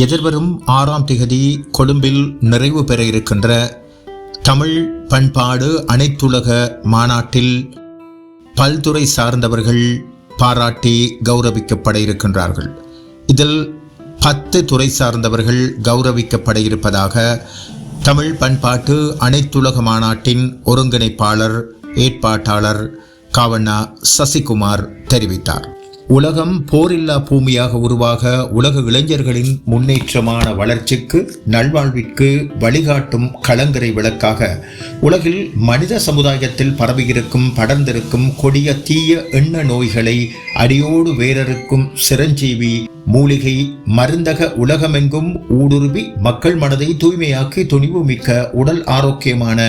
எதிர்வரும் ஆறாம் திகதி கொழும்பில் நிறைவு பெற இருக்கின்ற தமிழ் பண்பாடு அனைத்துலக மாநாட்டில் பல்துறை சார்ந்தவர்கள் பாராட்டி கௌரவிக்கப்பட இருக்கின்றார்கள். இதில் பத்து துறை சார்ந்தவர்கள் கௌரவிக்கப்பட இருப்பதாக தமிழ் பண்பாட்டு அனைத்துலக மாநாட்டின் ஒருங்கிணைப்பாளர் ஏற்பாட்டாளர் காவண்ணா சசிகுமார் தெரிவித்தார். உலகம் போரில்லா பூமியாக உருவாக உலக இளைஞர்களின் முன்னேற்றமான வளர்ச்சிக்கு நல்வாழ்விற்கு வழிகாட்டும் கலங்கரை விளக்காக உலகில் மனித சமுதாயத்தில் பரவியிருக்கும் படர்ந்திருக்கும் கொடிய தீய எண்ண நோய்களை அடியோடு வேரறுக்கும் சிரஞ்சீவி மூலிகை மருந்தக உலகமெங்கும் ஊடுருவி மக்கள் மனதை தூய்மையாக்கி துணிவு மிக்க உடல் ஆரோக்கியமான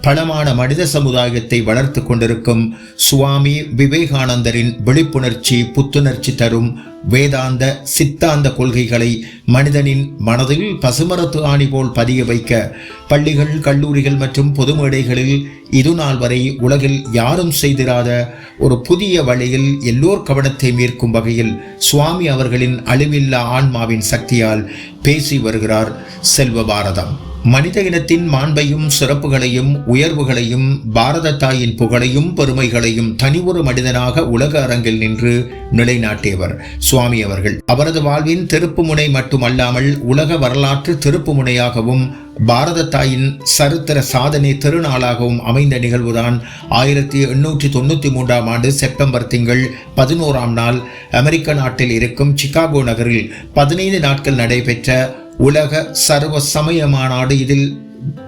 பலமான மனித சமுதாயத்தை வளர்த்து கொண்டிருக்கும் சுவாமி விவேகானந்தரின் விழிப்புணர்ச்சி புத்துணர்ச்சி தரும் வேதாந்த சித்தாந்த கொள்கைகளை மனிதனின் மனதில் பசுமரத்து ஆணி போல் பதிய வைக்க பள்ளிகள் கல்லூரிகள் மற்றும் பொது மேடைகளில் இது நாள் வரை உலகில் யாரும் செய்திராத ஒரு புதிய வழியில் எல்லோர் கவனத்தை மீட்கும் வகையில் சுவாமி அவர்களின் அழிவில்லா ஆன்மாவின் சக்தியால் பேசி வருகிறார் செல்வ பாரதம். மனித இனத்தின் மாண்பையும் சிறப்புகளையும் உயர்வுகளையும் பாரத தாயின் புகழையும் பெருமைகளையும் தனி ஒரு மனிதனாக உலக அரங்கில் நின்று நிலைநாட்டியவர் சுவாமி அவர்கள். அவரது வாழ்வின் திருப்பு முனை மட்டுமல்லாமல் உலக வரலாற்று திருப்பு முனையாகவும் பாரத தாயின் சரித்திர சாதனை திருநாளாகவும் அமைந்த நிகழ்வுதான் ஆயிரத்தி எண்ணூற்றி தொண்ணூற்றி மூன்றாம் ஆண்டு செப்டம்பர் திங்கள் பதினோராம் நாள். அமெரிக்க நாட்டில் இருக்கும் சிகாகோ நகரில் பதினைந்து நாட்கள் நடைபெற்ற உலக சர்வ சமய மாநாடு இதில்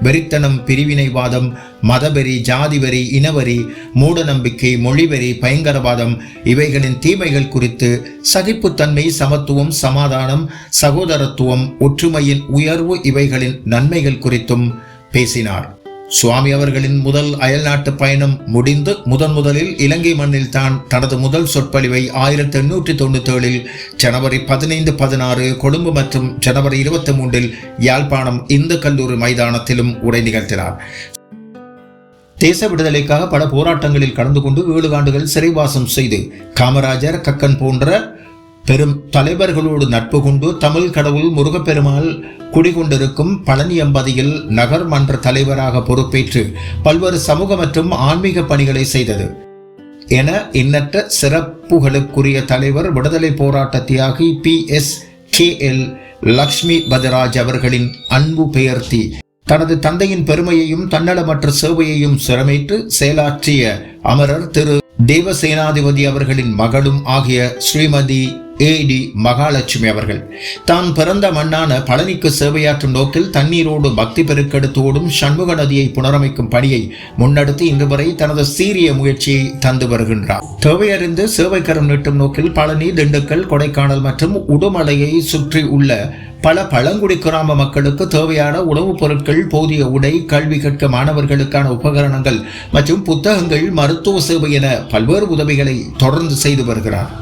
வெறித்தனம் பிரிவினைவாதம் மதவெறி ஜாதிவெறி இனவெறி மூடநம்பிக்கை மொழிவெறி பயங்கரவாதம் இவைகளின் தீமைகள் குறித்து சகிப்புத்தன்மை சமத்துவம் சமாதானம் சகோதரத்துவம் ஒற்றுமையின் உயர்வு இவைகளின் நன்மைகள் குறித்தும் பேசினார். சுவாமி அவர்களின் முதல் அயல்நாட்டு பயணம் முடிந்து முதன் முதலில் இலங்கை மண்ணில் தான் தனது முதல் சொற்பொழிவை ஆயிரத்தி எண்ணூற்றி தொண்ணூத்தி ஏழில் ஜனவரி பதினைந்து பதினாறு கொழும்பு மற்றும் ஜனவரி இருபத்தி மூன்றில் யாழ்ப்பாணம் இந்து கல்லூரி மைதானத்திலும் உரை நிகழ்த்தினார். தேச விடுதலைக்காக பல போராட்டங்களில் கலந்து கொண்டு ஏழு ஆண்டுகள் சிறைவாசம் செய்து காமராஜர் கக்கன் போன்ற பெரும் தலைவர்களோடு நட்பு கொண்டு தமிழ் கடவுள் முருகப்பெருமாள் குடிகொண்டிருக்கும் பழனி அம்பதியில் நகர் மன்ற தலைவராக பொறுப்பேற்று பல்வேறு சமூக மற்றும் ஆன்மீக பணிகளை செய்தது. என எண்ணற்ற சிறப்புகளுக்குரிய தலைவர் விடுதலை போராட்ட தியாகி P S K L Lakshmi பதராஜ் அவர்களின் அன்பு பெயர்த்தி தனது தந்தையின் பெருமையையும் தன்னலமற்ற சேவையையும் சிரமேற்று செயலாற்றிய அமரர் திரு தேவசேனாதிபதி அவர்களின் மகளும் ஆகிய ஸ்ரீமதி ஏடி மகாலட்சுமி அவர்கள். தான் பிறந்த மண்ணான பழனிக்கு சேவையாற்றும் நோக்கில் தண்ணீரோடு பக்தி பெருக்கெடுத்தோடும் சண்முக நதியை புனரமைக்கும் பணியை முன்னெடுத்து இன்று வரை தனது சீரிய முயற்சியை தந்து வருகின்றார். தேவையறிந்து சேவைக்கரம் நீட்டும் நோக்கில் பழனி திண்டுக்கல் கொடைக்கானல் மற்றும் உடுமலையை சுற்றி உள்ள பல பழங்குடி கிராம மக்களுக்கு தேவையான உணவுப் பொருட்கள் போதிய உடை கல்வி கற்க மாணவர்களுக்கான உபகரணங்கள் மற்றும் புத்தகங்கள் மருத்துவ சேவை என பல்வேறு உதவிகளை தொடர்ந்து செய்து வருகிறார்.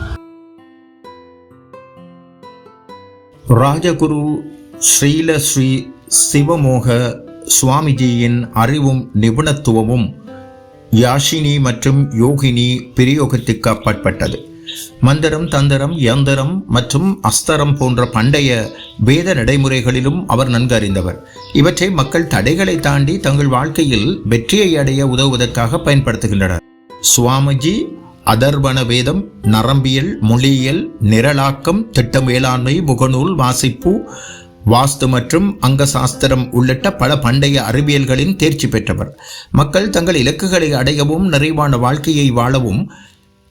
ராஜகுரு ஸ்ரீல ஸ்ரீ சிவமோக சுவாமிஜியின் அறிவும் நிபுணத்துவமும் யாஷினி மற்றும் யோகினி பிரயோகத்துக்கு அப்பாற்பட்டது. மந்திரம் தந்திரம் யந்திரம் மற்றும் அஸ்தரம் போன்ற பண்டைய வேத நடைமுறைகளிலும் அவர் நன்கு அறிந்தவர். இவற்றை மக்கள் தடைகளை தாண்டி தங்கள் வாழ்க்கையில் வெற்றியை அடைய உதவுவதற்காக பயன்படுத்துகின்றனர். சுவாமிஜி அதர்வன வேதம் நரம்பியல் மொழியியல் நிரலாக்கம் திட்ட மேலாண்மை முகநூல் வாசிப்பு வாஸ்து மற்றும் அங்கசாஸ்திரம் உள்ளிட்ட பல பண்டைய அறிவியல்களின் தேர்ச்சி பெற்றவர். மக்கள் தங்கள் இலக்குகளை அடையவும் நிறைவான வாழ்க்கையை வாழவும்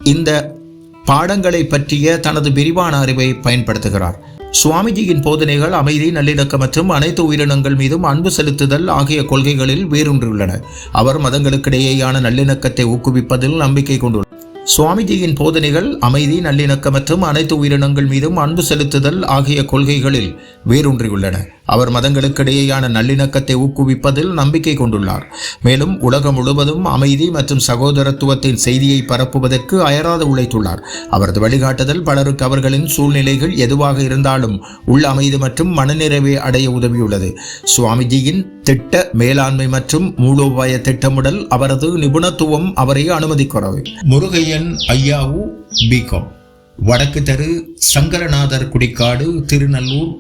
இந்த பாடங்களை பற்றிய தனது விரிவான அறிவை பயன்படுத்துகிறார். சுவாமிஜியின் போதனைகள் அமைதி நல்லிணக்கம் மற்றும் அனைத்து உயிரினங்கள் மீதும் அன்பு செலுத்துதல் ஆகிய கொள்கைகளில் வேரூன்றியுள்ளன. அவர் மதங்களுக்கிடையேயான நல்லிணக்கத்தை ஊக்குவிப்பதில் நம்பிக்கை கொண்டுள்ளார். சுவாமிஜியின் போதனைகள் அமைதி நல்லிணக்கம் மற்றும் அனைத்து உயிரினங்கள் மீதும் அன்பு செலுத்துதல் ஆகிய கொள்கைகளில் வேரூன்றியுள்ளன. அவர் மதங்களுக்கிடையேயான நல்லிணக்கத்தை ஊக்குவிப்பதில் நம்பிக்கை கொண்டுள்ளார். மேலும் உலகம் முழுவதும் அமைதி மற்றும் சகோதரத்துவத்தின் செய்தியை பரப்புவதற்கு அயராது உழைத்துள்ளார். அவரது வழிகாட்டுதல் பலருக்கு அவர்களின் சூழ்நிலைகள் எதுவாக இருந்தாலும் உள்ள அமைதி மற்றும் மனநிறைவை அடைய உதவியுள்ளது. சுவாமிஜியின் திட்ட மேலாண்மை மற்றும் மூலோபாய திட்டமிடல் அவரது நிபுணத்துவம் அவரை அனுமதிக்கிறது. முருகையன் ஐயாவு பிகாம் வடக்கு தெரு சங்கரநாதர் குடிக்காடு திருநல்லூர்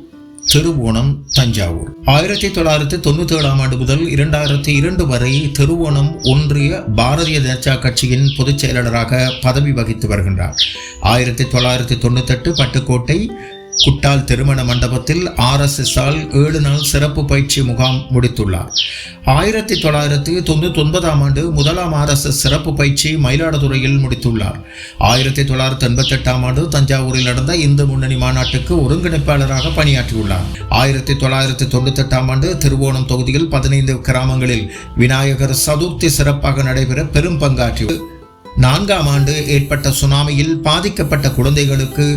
திருவோணம் தஞ்சாவூர். ஆயிரத்தி தொள்ளாயிரத்தி தொண்ணூத்தி ஏழாம் ஆண்டு முதல் இரண்டாயிரத்தி இரண்டு வரை திருவோணம் ஒன்றிய பாரதிய ஜனதா கட்சியின் பொதுச் செயலாளராக பதவி வகித்து வருகின்றார். ஆயிரத்தி தொள்ளாயிரத்தி தொண்ணூத்தெட்டு பட்டுக்கோட்டை குட்டால் திருமண மண்டபத்தில் ஆர்எஸ்எஸ் ஆல் ஏழு நாள் சிறப்பு பயிற்சி முகாம் முடித்துள்ளார். ஆயிரத்தி தொள்ளாயிரத்தி தொண்ணூத்தி ஒன்பதாம் ஆண்டு முதலாம் ஆர்எஸ்எஸ் சிறப்பு பயிற்சி மயிலாடுதுறையில் முடித்துள்ளார். ஆயிரத்தி தொள்ளாயிரத்தி எண்பத்தி எட்டாம் ஆண்டு தஞ்சாவூரில் நடந்த இந்து முன்னணி மாநாட்டுக்கு ஒருங்கிணைப்பாளராக பணியாற்றியுள்ளார். ஆயிரத்தி தொள்ளாயிரத்தி தொண்ணூத்தி எட்டாம் ஆண்டு திருவோணம் தொகுதியில் பதினைந்து கிராமங்களில் விநாயகர் சதுர்த்தி சிறப்பாக நடைபெற பெரும் பங்காற்றி நான்காம் ஆண்டு ஏற்பட்ட சுனாமியில் பாதிக்கப்பட்ட குழந்தைகளுக்கு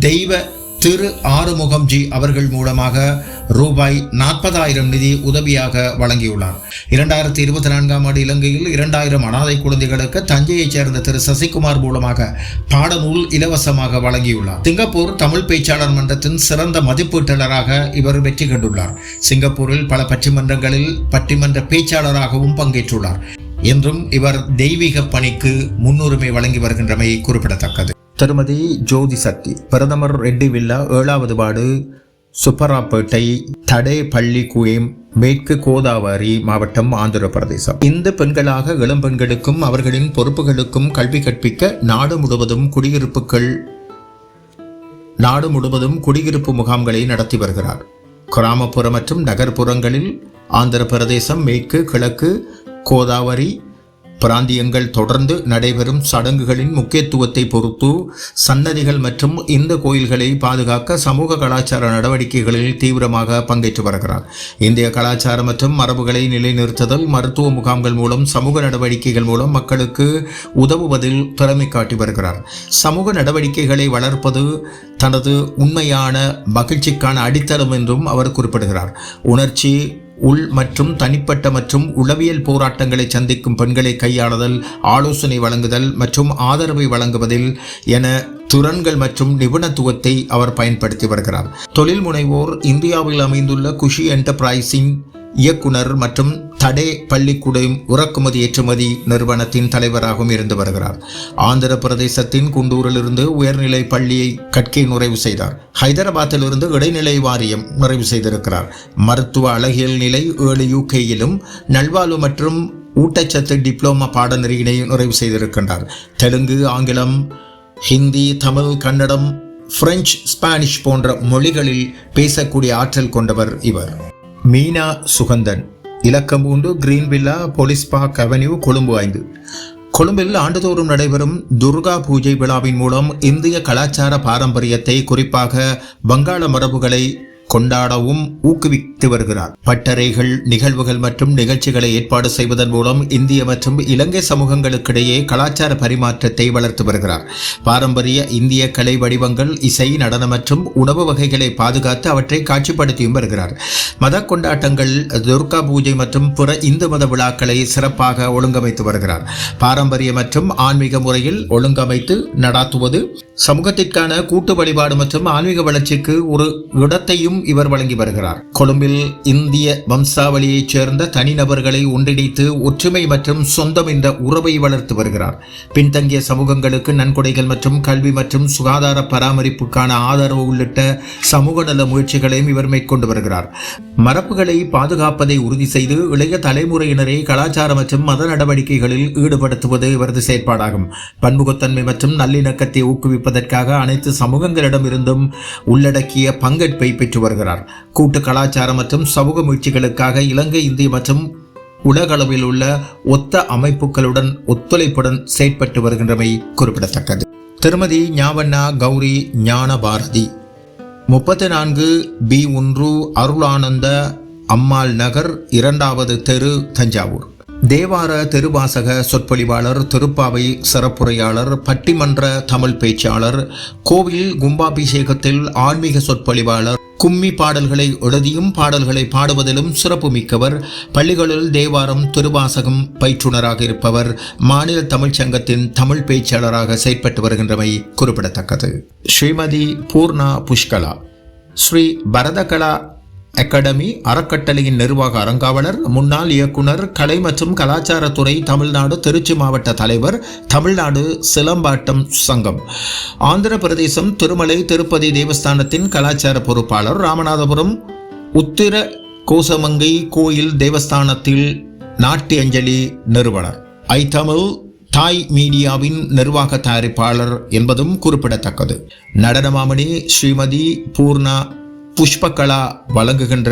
தெய்வ திரு ஆறுமுகம் ஜி அவர்கள் மூலமாக ரூபாய் நாற்பதாயிரம் நிதி உதவியாக வழங்கியுள்ளார். இரண்டாயிரத்தி இருபத்தி நான்காம் ஆண்டு இலங்கையில் இரண்டாயிரம் அனாதை குழந்தைகளுக்கு தஞ்சையைச் சேர்ந்த திரு சசிகுமார் மூலமாக பாடநூல் இலவசமாக வழங்கியுள்ளார். சிங்கப்பூர் தமிழ் பேச்சாளர் மன்றத்தின் சிறந்த மதிப்பீட்டாளராக இவர் வெற்றி கண்டுள்ளார். சிங்கப்பூரில் பல பட்டிமன்றங்களில் பட்டிமன்ற பேச்சாளராகவும் பங்கேற்றுள்ளார். என்றும் இவர் தெய்வீக பணிக்கு முன்னுரிமை வழங்கி வருகின்றமை குறிப்பிடத்தக்கது. திருமதி ஜோதி சக்தி பிரதமர் ரெட்டி வில்லா ஏழாவது வார்டு சுப்பராப்பேட்டை தடே பள்ளி குயம் மேற்கு கோதாவரி மாவட்டம் ஆந்திர பிரதேசம் இந்த பெண்களாக இளம் பெண்களுக்கும் அவர்களின் பொறுப்புகளுக்கும் கல்வி கற்பிக்க நாடு முழுவதும் குடியிருப்புகள் நாடு முழுவதும் குடியிருப்பு முகாம்களை நடத்தி வருகிறார். கிராமப்புற மற்றும் நகர்ப்புறங்களில் ஆந்திர பிரதேசம் மேற்கு கிழக்கு கோதாவரி பிராந்தியங்கள் தொடர்ந்து நடைபெறும் சடங்குகளின் முக்கியத்துவத்தை பொறுத்து சன்னதிகள் மற்றும் இந்த கோயில்களை பாதுகாக்க சமூக கலாச்சார நடவடிக்கைகளில் தீவிரமாக பங்கேற்று வருகிறார். இந்திய கலாச்சாரம் மற்றும் மரபுகளை நிலைநிறுத்துதல் மருத்துவ முகாம்கள் மூலம் சமூக நடவடிக்கைகள் மூலம் மக்களுக்கு உதவுவதில் திறமை காட்டி வருகிறார். சமூக நடவடிக்கைகளை வளர்ப்பது தனது உண்மையான மகிழ்ச்சிக்கான அடித்தளம் என்றும் அவர் குறிப்பிடுகிறார். உணர்ச்சி உள் மற்றும் தனிப்பட்ட மற்றும் உளவியல் போராட்டங்களை சந்திக்கும் பெண்களை கையாளுதல் ஆலோசனை வழங்குதல் மற்றும் ஆதரவை வழங்குவதில் என துறன்கள் மற்றும் நிபுணத்துவத்தை அவர் பயன்படுத்தி வருகிறார். தொழில் முனைவோர் இந்தியாவில் அமைந்துள்ள குஷி என்டர்பிரைஸின் இயக்குனர் மற்றும் தடே பள்ளிக்கூடம் இறக்குமதி ஏற்றுமதி நிறுவனத்தின் தலைவராகவும் இருந்து வருகிறார். ஆந்திர பிரதேசத்தின் குண்டூரிலிருந்து உயர்நிலை பள்ளியை கற்கை நிறைவு செய்தார். ஹைதராபாத்திலிருந்து இடைநிலை வாரியம் நிறைவு செய்திருக்கிறார். மருத்துவ அழகியல் நிலை ஏழு யூகேயிலும் நல்வாழ்வு மற்றும் ஊட்டச்சத்து டிப்ளோமா பாடநெறியினை நிறைவு செய்திருக்கின்றார். தெலுங்கு ஆங்கிலம் ஹிந்தி தமிழ் கன்னடம் பிரெஞ்சு ஸ்பானிஷ் போன்ற மொழிகளில் பேசக்கூடிய ஆற்றல் கொண்டவர் இவர். மீனா சுகந்தன். இலக்கம் உண்டு green villa police park avenue Colombo ஐந்து. கொழும்பில் ஆண்டுதோறும் நடைபெறும் துர்கா பூஜை விழாவின் மூலம் இந்திய கலாச்சார பாரம்பரியத்தை குறிப்பாக வங்காள மரபுகளை கொண்டாடவும் ஊக்குவித்து வருகிறார். பட்டறைகள் நிகழ்வுகள் மற்றும் நிகழ்ச்சிகளை ஏற்பாடு செய்வதன் மூலம் இந்திய மற்றும் இலங்கை சமூகங்களுக்கிடையே கலாச்சார பரிமாற்றத்தை வளர்த்து வருகிறார். பாரம்பரிய இந்திய கலை வடிவங்கள் இசை நடனம் மற்றும் உணவு வகைகளை பாதுகாத்து அவற்றை காட்சிப்படுத்தியும் வருகிறார். மத கொண்டாட்டங்கள் துர்கா பூஜை மற்றும் பிற இந்து மத விழாக்களை சிறப்பாக ஒழுங்கமைத்து வருகிறார். பாரம்பரிய மற்றும் ஆன்மீக முறையில் ஒழுங்கமைத்து நடாத்துவது சமூகத்திற்கான கூட்டு வழிபாடு மற்றும் ஆன்மீக வளர்ச்சிக்கு ஒரு இடத்தையும் இவர் வழங்கி வருகிறார். கொழும்பில் இந்திய வம்சாவளியைச் சேர்ந்த தனிநபர்களை ஒன்றிணைத்து ஒற்றுமை மற்றும் சொந்தம் என்ற உறவை வளர்த்து வருகிறார். பின்தங்கிய சமூகங்களுக்கு நன்கொடைகள் மற்றும் கல்வி மற்றும் சுகாதார பராமரிப்புக்கான ஆதரவு உள்ளிட்ட சமூக நல முயற்சிகளையும் இவர் மேற்கொண்டு வருகிறார். மரபுகளை பாதுகாப்பதை உறுதி செய்து இளைய தலைமுறையினரை கலாச்சார மற்றும் மத நடவடிக்கைகளில் ஈடுபடுத்துவது இவரது செயற்பாடாகும். பன்முகத்தன்மை மற்றும் நல்லிணக்கத்தை ஊக்குவிப்பதற்காக அனைத்து சமூகங்களிடமிருந்தும் உள்ளடக்கிய பங்கேற்பை பெற்று வருகிறார். கூட்டு கலாச்சாரம் மற்றும் சமூக முயற்சிகளுக்காக இலங்கை இந்திய மற்றும் உலகளவில் உள்ள ஒத்த அமைப்புகளுடன் ஒத்துழைப்புடன் செயற்பட்டு வருகின்றமை குறிப்பிடத்தக்கது. திருமதி ஞாவண்ணா கௌரி ஞான பாரதி முப்பத்தி நான்கு பி ஒன்று அருளானந்த அம்மாள் நகர் இரண்டாவது தெரு தஞ்சாவூர். தேவார திருவாசக சொற்பொழிவாளர் திருப்பாவை சிறப்புரையாளர் பட்டிமன்ற தமிழ் பேச்சாளர் கோவில் கும்பாபிஷேகத்தில் ஆன்மீக சொற்பொழிவாளர் கும்மி பாடல்களை எழுதியும் பாடல்களை பாடுவதிலும் சிறப்பு மிக்கவர் பள்ளிகளில் தேவாரம் திருவாசகம் பயிற்றுனராக இருப்பவர் மாநில தமிழ்ச் சங்கத்தின் தமிழ் பேச்சாளராக செயற்பட்டு வருகின்றமை குறிப்பிடத்தக்கது. ஸ்ரீமதி பூர்ணா புஷ்கலா. ஸ்ரீ பரதகலா அகாடமி அறக்கட்டளையின் நிர்வாக அறங்காவலர் முன்னாள் இயக்குனர் கலை மற்றும் கலாச்சாரத்துறை தமிழ்நாடு திருச்சி மாவட்ட தலைவர் தமிழ்நாடு சிலம்பாட்டம் சங்கம். ஆந்திர பிரதேசம் திருமலை திருப்பதி தேவஸ்தானத்தின் கலாச்சார பொறுப்பாளர் ராமநாதபுரம் உத்திர கோசமங்கை கோயில் தேவஸ்தானத்தில் நாட்டியஞ்சலி நிறுவனர். ஐ தமிழ் தாய் மீடியாவின் நிர்வாக தயாரிப்பாளர் என்பதும் குறிப்பிடத்தக்கது. நடனமாமணி ஸ்ரீமதி பூர்ணா புஷ்பகலா வழங்குகின்ற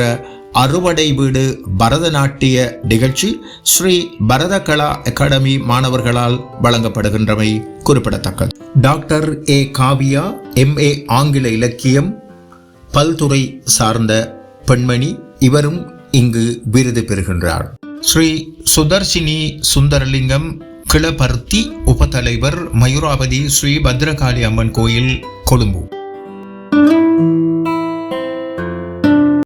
அறுவடை வீடு பரதநாட்டிய நிகழ்ச்சி ஸ்ரீ பரதகலா அகாடமி மாணவர்களால் வழங்கப்படுகின்றமை குறிப்பிடத்தக்கது. டாக்டர் ஏ காவியா எம்ஏ ஆங்கில இலக்கியம் பல்துறை சார்ந்த பெண்மணி இவரும் இங்கு விருது பெறுகின்றார். ஸ்ரீ சுதர்ஷினி சுந்தரலிங்கம் கிளபர்த்தி உபத்தலைவர் மயூராவதி ஸ்ரீ பத்ரகாளி அம்மன் கோயில் கொழும்பு.